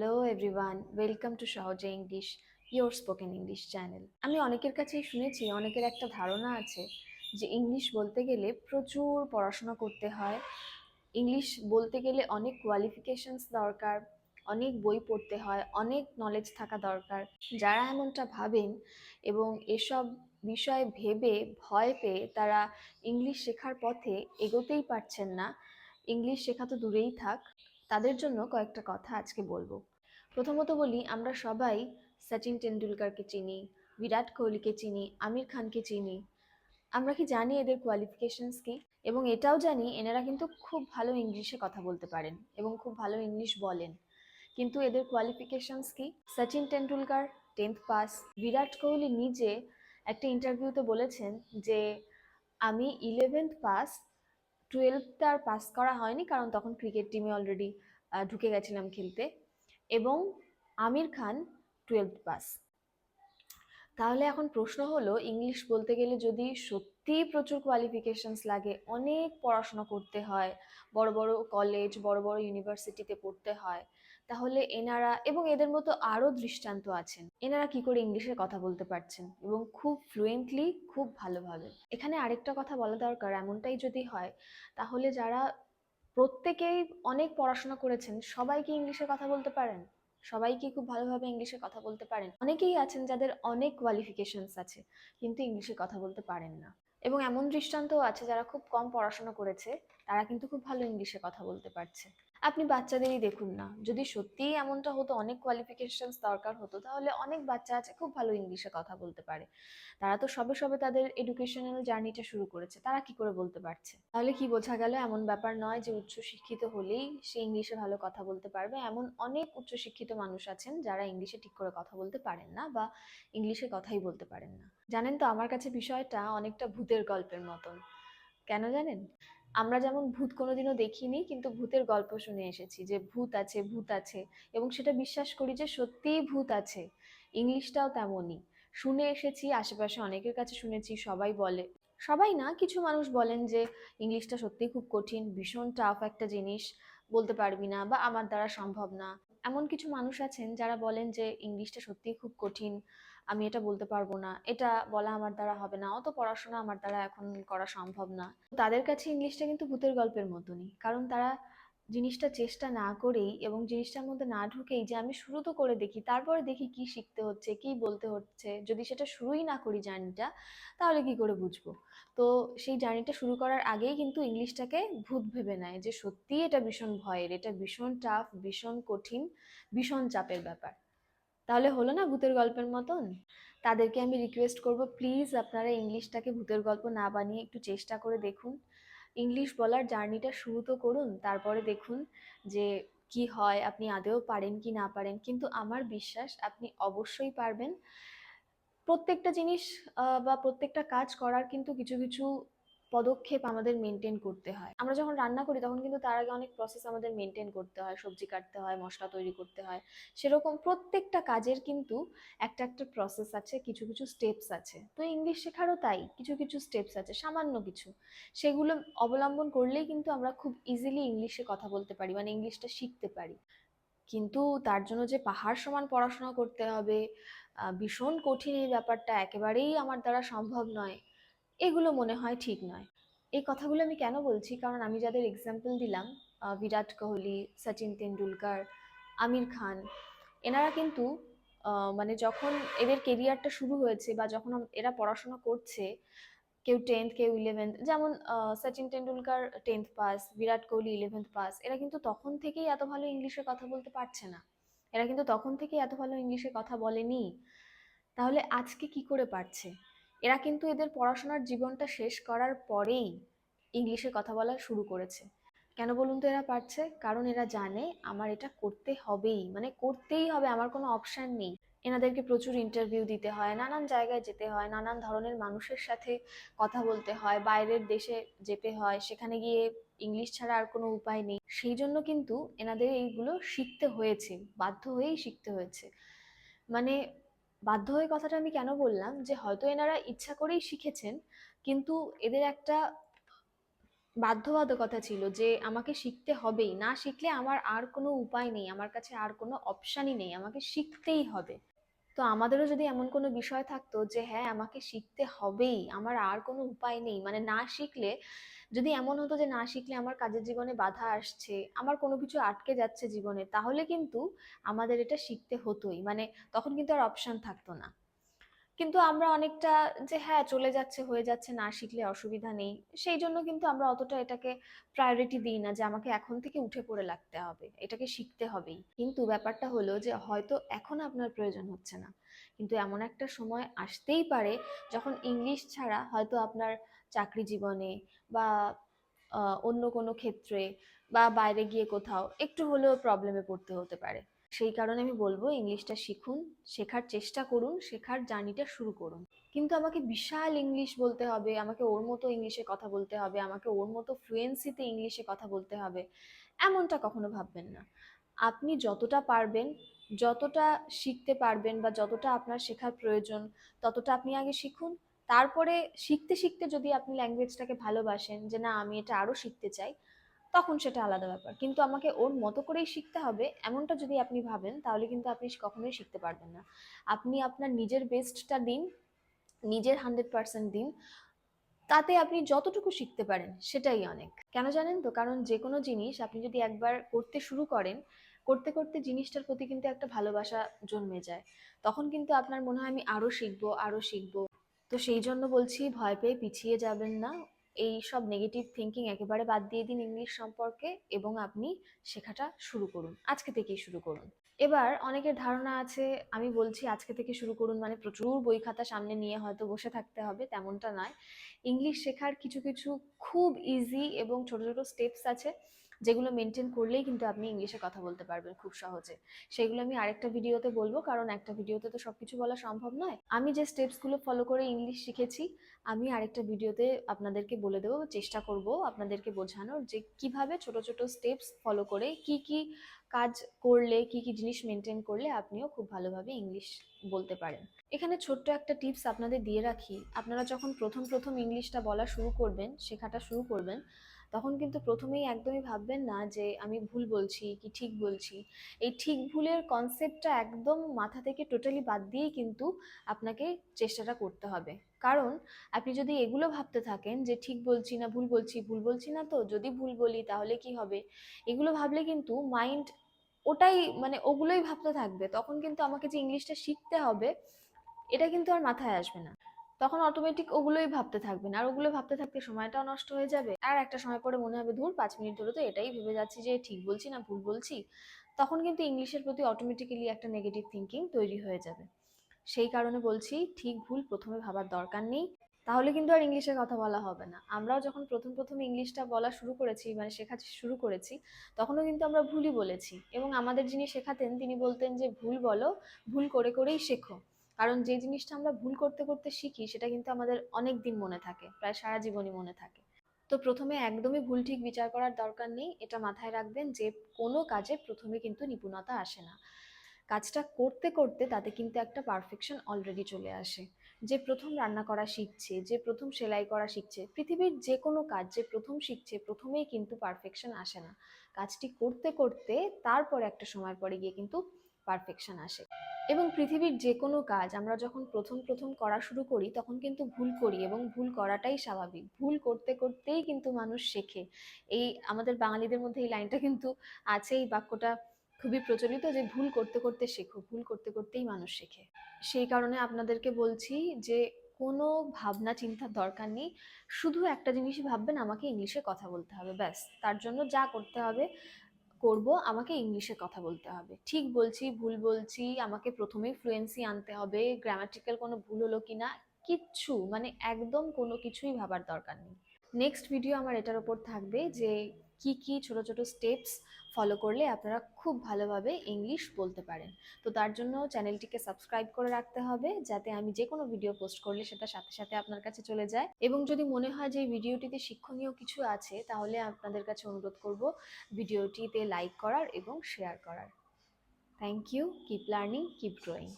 Hello everyone welcome to সহজে English your spoken English channel আমি অনেকের কাছেই শুনেছি, অনেকের একটা ধারণা আছে যে ইংলিশ বলতে গেলে প্রচুর পড়াশোনা করতে হয়। ইংলিশ বলতে গেলে অনেক কোয়ালিফিকেশনস দরকার, অনেক বই পড়তে হয়, অনেক নলেজ থাকা দরকার। যারা এমনটা ভাবেন এবং এসব বিষয়ে ভেবে ভয় পেয়ে তারা ইংলিশ শেখার পথে এগোতেই পারছেন না। ইংলিশ শেখা তো দূরেই থাক। তাদের জন্য কয়েকটা কথা আজকে বলব। প্রথমত বলি, আমরা সবাই সচিন টেন্ডুলকারকে চিনি, বিরাট কোহলিকে চিনি, আমির খানকে চিনি। আমরা কি জানি এদের কোয়ালিফিকেশনস কি? এবং এটাও জানি এনারা কিন্তু খুব ভালো ইংলিশে কথা বলতে পারেন এবং খুব ভালো ইংলিশ বলেন। কিন্তু এদের কোয়ালিফিকেশনস কি? সচিন টেন্ডুলকার টেন্থ পাস বিরাট কোহলি নিজে একটা ইন্টারভিউতে বলেছেন যে, আমি ইলেভেন্থ পাস টুয়েলভটা আর পাস করা হয়নি, কারণ তখন ক্রিকেট টিমে অলরেডি ঢুকে গেছিলাম খেলতে। এবং আমির খান টুয়েলভ পাস তাহলে এখন প্রশ্ন হলো ইংলিশ বলতে গেলে যদি সত্যিই প্রচুর কোয়ালিফিকেশনস লাগে। অনেক পড়াশোনা করতে হয়। বড় বড় কলেজ বড় বড় ইউনিভার্সিটিতে পড়তে হয়। তাহলে এনারা এবং এদের মতো আরও দৃষ্টান্ত আছেন। এনারা কি করে ইংলিশে কথা বলতে পারছেন? এবং খুব ফ্লুয়েন্টলি খুব ভালোভাবে। এখানে আরেকটা কথা বলা দরকার, এমনটাই যদি হয়, তাহলে যারা প্রত্যেকেই অনেক পড়াশোনা করেছেন, সবাই কি ইংলিশে কথা বলতে পারেন? সবাই কি খুব ভালোভাবে ইংলিশে কথা বলতে পারেন? অনেকেই আছেন যাদের অনেক কোয়ালিফিকেশনস আছে, কিন্তু ইংলিশে কথা বলতে পারেন না। এবং এমন দৃষ্টান্তও আছে যারা খুব কম পড়াশোনা করেছে, তারা কিন্তু খুব ভালো ইংলিশে কথা বলতে পারছে। আপনি বাচ্চাদেরই দেখুন না। যদি সত্যিই এমনটা হতো, অনেক কোয়ালিফিকেশনস দরকার হতো, তাহলে অনেক বাচ্চা আছে, খুব ভালো ইংলিশে কথা বলতে পারে। তারা তো সবে সবে তাদের এডুকেশনাল জার্নিটা শুরু করেছে, তারা কি করে বলতে পারছে? তাহলে কি বোঝা গেল, এমন ব্যাপার নয় যে উচ্চশিক্ষিত হলেই সে ইংলিশে ভালো কথা বলতে পারবে। এমন অনেক উচ্চশিক্ষিত মানুষ আছেন, যারা ইংলিশে ঠিক করে কথা বলতে পারেন না বা ইংলিশে কথাই বলতে পারেন না। জানেন তো, আমার কাছে বিষয়টা অনেকটা ভূতের গল্পের মতন। কেন জানেন? আমরা যেমন ভূত কোনোদিনও দেখিনি, কিন্তু ভূতের গল্প শুনে এসেছি যে ভূত আছে ভূত আছে এবং সেটা বিশ্বাস করি যে সত্যিই ভূত আছে। ইংলিশটাও তেমনই। শুনে এসেছি, আশেপাশে অনেকের কাছে শুনেছি, সবাই বলে। সবাই না, কিছু মানুষ বলেন যে ইংলিশটা সত্যিই খুব কঠিন, ভীষণ টাফ একটা জিনিস, বলতে পারবি না বা আমার দ্বারা সম্ভব না। এমন কিছু মানুষ আছেন যারা বলেন যে ইংলিশটা সত্যিই খুব কঠিন আমি এটা বলতে পারব না, এটা বলা আমার দ্বারা হবে না, অত পড়াশোনা আমার দ্বারা এখন করা সম্ভব না। তাদের কাছে ইংলিশটা কিন্তু ভূতের গল্পের মতনই, কারণ তারা জিনিসটা চেষ্টা না করেই এবং জিনিসটার মধ্যে না ঢুকেই যে আমি শুরু তো করে দেখি, তারপরে দেখি কি শিখতে হচ্ছে, কি বলতে হচ্ছে, যদি সেটা শুরুই না করি জার্নিটা, তাহলে কি করে বুঝব? তো সেই জার্নিটা শুরু করার আগেই কিন্তু ইংলিশটাকে ভূত ভেবে নেয় যে সত্যিই এটা ভীষণ ভয়ের, এটা ভীষণ টাফ ভীষণ কঠিন, ভীষণ চাপের ব্যাপার। তাহলে হলো না ভূতের গল্পের মতন? তাদেরকে আমি রিকোয়েস্ট করব প্লিজ আপনারা ইংলিশটাকে ভূতের গল্প না বানিয়ে একটু চেষ্টা করে দেখুন। ইংলিশ বলার জার্নিটা শুরু তো করুন, তারপরে দেখুন যে কি হয়, আপনি আদেও পারেন কি না পারেন। কিন্তু আমার বিশ্বাস, আপনি অবশ্যই পারবেন। প্রত্যেকটা জিনিস বা প্রত্যেকটা কাজ করার কিন্তু কিছু কিছু পদক্ষেপ আমাদের মেনটেন করতে হয়। আমরা যখন রান্না করি, তখন কিন্তু তার আগে অনেক প্রসেস আমাদের মেনটেন করতে হয়। সবজি কাটতে হয়, মশলা তৈরি করতে হয়। সেরকম প্রত্যেকটা কাজের কিন্তু একটা একটা প্রসেস আছে, কিছু কিছু স্টেপস আছে। তো ইংলিশ শেখারও তাই, কিছু কিছু স্টেপস আছে, সামান্য কিছু। সেগুলো অবলম্বন করলেই কিন্তু আমরা খুব ইজিলি ইংলিশে কথা বলতে পারি মানে ইংলিশটা শিখতে পারি। কিন্তু তার জন্য যে পাহাড় সমান পড়াশোনা করতে হবে ভীষণ কঠিন এই ব্যাপারটা একেবারেই আমার দ্বারা সম্ভব নয়। এগুলো মনে হয় ঠিক নয়। এই কথাগুলো আমি কেন বলছি? কারণ আমি যাদের এক্সাম্পল দিলাম বিরাট কোহলি, সচিন তেন্ডুলকার, আমির খান, এনারা কিন্তু মানে যখন এদের কেরিয়ারটা শুরু হয়েছে বা যখন এরা পড়াশোনা করছে, কেউ টেন্থ কেউ ইলেভেন্থ যেমন Sachin Tendulkar tenth pass Virat Kohli eleventh pass এরা কিন্তু তখন থেকেই এত ভালো ইংলিশে কথা বলতে পারছে না। এরা কিন্তু তখন থেকেই এত ভালো ইংলিশে কথা বলেনি। তাহলে আজকে কি করে পারছে? এরা কিন্তু এদের পড়াশোনার জীবনটা শেষ করার পরেই ইংলিশে কথা বলা শুরু করেছে। কেন বলুন তো এরা পারছে? কারণ এরা জানে আমার এটা করতে হবেই। মানে করতেই হবে, আমার কোনো অপশান নেই। এনাদেরকে প্রচুর ইন্টারভিউ দিতে হয়, নানান জায়গায় যেতে হয়, নানান ধরনের মানুষের সাথে কথা বলতে হয়, বাইরের দেশে যেতে হয়, সেখানে গিয়ে ইংলিশ ছাড়া আর কোনো উপায় নেই। সেই জন্য কিন্তু এনাদের এইগুলো শিখতে হয়েছে, বাধ্য হয়েই শিখতে হয়েছে। মানে বাধ্য হয়ে কথাটা আমি কেন বললাম? যে হয়তো এনারা ইচ্ছা করেই শিখেছেন, কিন্তু এদের একটা বাধ্যবাধকতা ছিল যে আমাকে শিখতে হবেই। না শিখলে আমার আর কোনো উপায় নেই, আমার কাছে আর কোনো অপশানই নেই, আমাকে শিখতেই হবে। তো আমাদেরও যদি এমন কোনো বিষয় থাকতো যে হ্যাঁ আমাকে শিখতে হবেই, আমার আর কোনো উপায় নেই মানে না শিখলে যদি এমন হতো যে না শিখলে আমার কাজের জীবনে বাধা আসছে, আমার কোনো কিছু আটকে যাচ্ছে জীবনে, তাহলে কিন্তু আমাদের এটা শিখতে হতোই। মানে তখন কিন্তু আর অপশন থাকতো না। কিন্তু আমরা অনেকটা যে হ্যাঁ চলে যাচ্ছে, হয়ে যাচ্ছে, না শিখলে অসুবিধা নেই, সেই জন্য কিন্তু আমরা অতটা এটাকে প্রায়োরিটি দিই না যে আমাকে এখন থেকে উঠে পড়ে লাগতে হবে, এটাকে শিখতে হবেই। কিন্তু ব্যাপারটা হলো যে হয়তো এখন আপনার প্রয়োজন হচ্ছে না। কিন্তু এমন একটা সময় আসতেই পারে যখন ইংলিশ ছাড়া হয়তো আপনার চাকরি জীবনে বা অন্য কোনো ক্ষেত্রে বা বাইরে গিয়ে কোথাও একটু হলেও প্রবলেমে পড়তে হতে পারে। সেই কারণে আমি বলব ইংলিশটা শিখুন, শেখার চেষ্টা করুন, শেখার জার্নিটা শুরু করুন। কিন্তু আমাকে বিশাল ইংলিশ বলতে হবে, আমাকে ওর মতো ইংলিশে কথা বলতে হবে, আমাকে ওর মতো ফ্লুয়েন্সিতে ইংলিশে কথা বলতে হবে, এমনটা কখনো ভাববেন না। আপনি যতটা পারবেন, যতটা শিখতে পারবেন বা যতটা আপনার শেখার প্রয়োজন, ততটা আপনি আগে শিখুন তারপরে শিখতে শিখতে যদি আপনি ল্যাঙ্গুয়েজটাকে ভালোবাসেন যে না, আমি এটা আরও শিখতে চাই, তখন সেটা আলাদা ব্যাপার। কিন্তু আমাকে ওর মতো করেই শিখতে হবে, এমনটা যদি আপনি ভাবেন, তাহলে কিন্তু আপনি কখনোই শিখতে পারবেন না। আপনি আপনার নিজের বেস্টটা দিন, নিজের হান্ড্রেড পার্সেন্ট দিন, তাতে আপনি যতটুকু শিখতে পারেন, সেটাই অনেক। কেন জানেন তো? কারণ যে কোনো জিনিস আপনি যদি একবার করতে শুরু করেন, করতে করতে জিনিসটার প্রতি কিন্তু একটা ভালোবাসা জন্মে যায়। তখন কিন্তু আপনার মনে হয়, আমি আরও শিখব আরও শিখব। তো সেই জন্য বলছি, ভয় পেয়ে পিছিয়ে যাবেন না। এই সব নেগেটিভ থিঙ্কিং একেবারে বাদ দিয়ে দিন ইংলিশ সম্পর্কে এবং আপনি শেখাটা শুরু করুন। আজকে থেকেই শুরু করুন। এবার অনেকের ধারণা আছে, আমি বলছি আজকে থেকে শুরু করুন মানে প্রচুর বই খাতা সামনে নিয়ে হয়তো বসে থাকতে হবে, তেমনটা নয়। ইংলিশ শেখার কিছু কিছু খুব ইজি এবং ছোট ছোট স্টেপস আছে। যেগুলো মেনটেন করলেই কিন্তু আপনি ইংলিশে কথা বলতে পারবেন খুব সহজে। সেগুলো আমি আরেকটা ভিডিওতে বলব, কারণ একটা ভিডিওতে তো সবকিছু বলা সম্ভব নয়। আমি যে স্টেপসগুলো ফলো করে ইংলিশ শিখেছি, আমি আরেকটা ভিডিওতে আপনাদেরকে বলে দেবো, চেষ্টা করব আপনাদেরকে বোঝানোর যে কীভাবে ছোট ছোট স্টেপস ফলো করে কি কি কাজ করলে, কি কি জিনিস মেনটেন করলে আপনিও খুব ভালোভাবে ইংলিশ বলতে পারেন। এখানে ছোট্ট একটা টিপস আপনাদের দিয়ে রাখি। আপনারা যখন প্রথম প্রথম ইংলিশটা বলা শুরু করবেন, শেখাটা শুরু করবেন তখন কিন্তু প্রথমেই একদমই ভাববেন না যে আমি ভুল বলছি কি ঠিক বলছি। এই ঠিক ভুলের কনসেপ্টটা একদম মাথা থেকে টোটালি বাদ দিয়েই কিন্তু আপনাকে চেষ্টাটা করতে হবে। কারণ আপনি যদি এগুলো ভাবতে থাকেন যে ঠিক বলছি না, ভুল বলছি ভুল বলছি না তো, যদি ভুল বলি তাহলে কি হবে? এগুলো ভাবলে কিন্তু মাইন্ড ওটাই মানে ওগুলোই ভাবতে থাকবে। তখন কিন্তু আমাকে যে ইংলিশটা শিখতে হবে, এটা কিন্তু আর মাথায় আসবে না। তখন অটোমেটিক ওগুলোই ভাবতে থাকবেন। আর ওগুলো ভাবতে থাকতে সময়টাও নষ্ট হয়ে যাবে। আর একটা সময় পরে মনে হবে, ধুর, পাঁচ মিনিট ধরে তো, এটাই ভেবে যাচ্ছি যে ঠিক বলছি না ভুল বলছি। তখন কিন্তু ইংলিশের প্রতি অটোমেটিক্যালি একটা নেগেটিভ থিঙ্কিং তৈরি হয়ে যাবে। সেই কারণে বলছি, ঠিক ভুল প্রথমে ভাবার দরকার নেই। তাহলে কিন্তু আর ইংলিশে কথা বলা হবে না। আমরাও যখন প্রথম প্রথম ইংলিশটা বলা শুরু করেছি মানে শেখা শুরু করেছি, তখনও কিন্তু আমরা ভুলই বলেছি। এবং আমাদের যিনি শেখাতেন, তিনি বলতেন যে, ভুল বলো, ভুল করে করেই শেখো। কারণ যে জিনিসটা আমরা ভুল করতে করতে শিখি, সেটা কিন্তু আমাদের অনেক দিন মনে থাকে, প্রায় সারা জীবনই মনে থাকে। তো প্রথমে একদমই ভুল ঠিক বিচার করার দরকার নেই, এটা মাথায় রাখবেন যে কোনো কাজে প্রথমে কিন্তু নিপুণতা আসে না। কাজটা করতে করতে তাতে কিন্তু একটা পারফেকশন অলরেডি চলে আসে। যে প্রথম রান্না করা শিখছে, যে প্রথম সেলাই করা শিখছে, পৃথিবীর যে কোনো কাজ যে প্রথম শিখছে, প্রথমেই কিন্তু পারফেকশন আসে না। কাজটি করতে করতে তারপর একটা সময়ের পরে গিয়ে কিন্তু পারফেকশন আসে। এবং পৃথিবীর যে কোনো কাজ আমরা যখন প্রথম প্রথম করা শুরু করি, তখন কিন্তু ভুল করি এবং ভুল করাটাই স্বাভাবিক। ভুল করতে, করতেই কিন্তু মানুষ শেখে। এই আমাদের বাঙালিদের মধ্যে এই লাইনটা কিন্তু আছে, এই বাক্যটা খুবই প্রচলিত যে ভুল করতে করতে শেখো, ভুল করতে, করতেই মানুষ শেখে। সেই কারণে আপনাদেরকে বলছি যে কোনো ভাবনা চিন্তার দরকার নেই। শুধু একটা জিনিসই ভাববেন, আমাকে ইংলিশে কথা বলতে হবে, ব্যাস। তার জন্য যা করতে হবে করব, আমাকে ইংলিশে কথা বলতে হবে। ঠিক বলছি, ভুল বলছি, আমাকে প্রথমেই ফ্লুয়েন্সি আনতে হবে গ্রামাটিক্যাল কোনো ভুল হলো কি না কিচ্ছু মানে একদম কোনো কিছুই ভাবার দরকার নেই। নেক্সট ভিডিও আমার এটার ওপর থাকবে যে কি কি ছোট ছোট স্টেপস ফলো করলে আপনারা খুব ভালোভাবে ইংলিশ বলতে পারেন। তো তার জন্য চ্যানেলটিকে সাবস্ক্রাইব করে রাখতে হবে, যাতে আমি যে কোনো ভিডিও পোস্ট করলে সেটা সাথে সাথে আপনার কাছে চলে যায়। এবং যদি মনে হয় যে ভিডিওটিতে শিক্ষণীয় কিছু আছে, তাহলে আপনাদের কাছে অনুরোধ করব ভিডিওটিতে লাইক করার এবং শেয়ার করার। Thank you keep learning keep growing